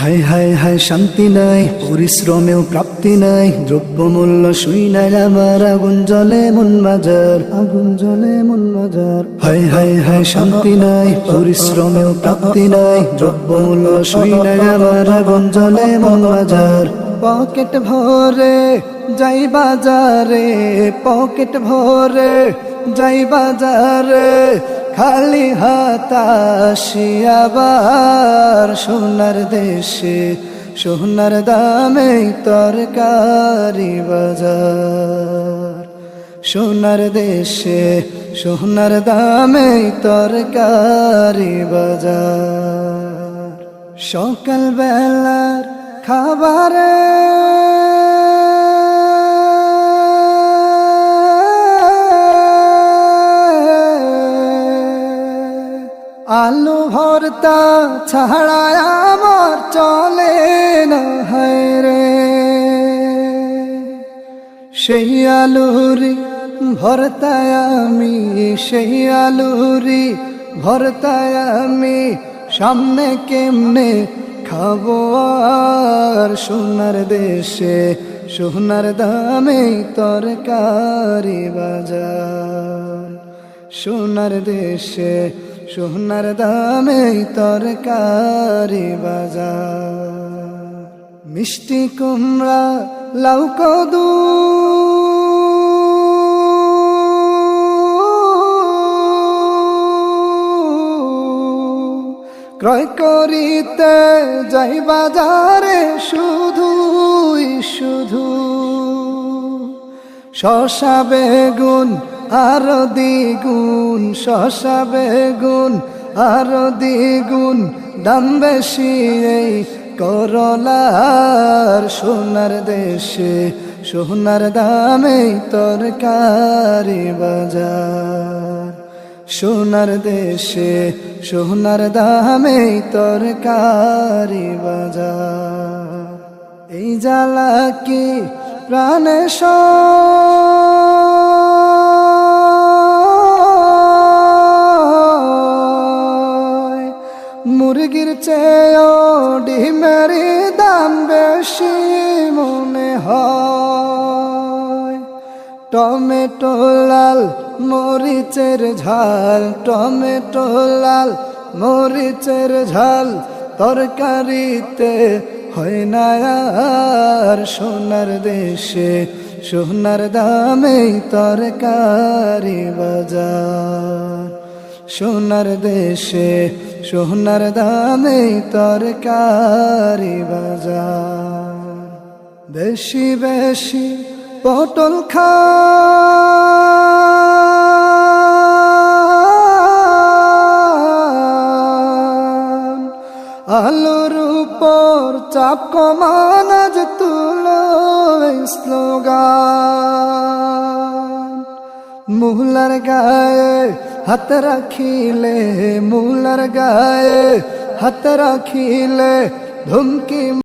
হায় হায় হায় শান্তি নাই, পরিশ্রমেও প্রাপ্তি নাই, দ্রব্যমূল্য শুই নাই আমার আগুন জলে মন বাজার আগুন জলে মন বাজার হায় হায় হায় শান্তি নাই, পরিশ্রমেও প্রাপ্তি নাই, দ্রব্যমূল্য শুই নাই আমার আগুন জলে মন বাজার পকেট ভরে যাই বাজারে, পকেট ভরে যাই বাজারে খালি হাতাশি আবার সোনার দেশে, সোনার দামে তরকারি বাজার। সোনার দেশে, সোনার দামে তরকারি বাজার। সকাল বেলার খাবারে ভর্তা ছাড়া আমার চলে না, হয় রে। সেই আলুরি ভরতায় আমি, সেই আলুরি ভরতায় আমি সামনে কেমনে খাব আর? সোনার দেশে, সোনার দামে তরকারি বাজার। সোনার দেশে সোনার দামে তরকারি বাজার। মিষ্টি কুমড়া, লাউ কদু। ক্রয় করিতে যাই বাজারে শুধুই শুধু। শশা, বেগুন আর দ্বিগুণ, শশা বেগুন, আর দ্বিগুণ, দাম বেশি এই করলার সোনার দেশে, সোনার দামে তরকারি বাজার। সোনার দেশে, সোনার দামে তরকারি বাজার। এই জ্বালা কি প্রাণে মুরগির চেয়েও ডিমের দাম বেশি মনে হয়। টমেটো লাল, মরিচের ঝাল, টমেটো লাল, মরিচের ঝাল, তরকারিতে হয় না আর সোনার দেশে, সোনার দামে তরকারি বাজার। সোনার দেশে সোনার দামে তরকারি বাজার। বেশি বেশি পটল খান। আলুর উপর চাপ কমান আজ তুলো স্লোগান। মুলার গায়ে হাত রাখিলে মুলার গায়ে হাত রাখিলে ধুমকি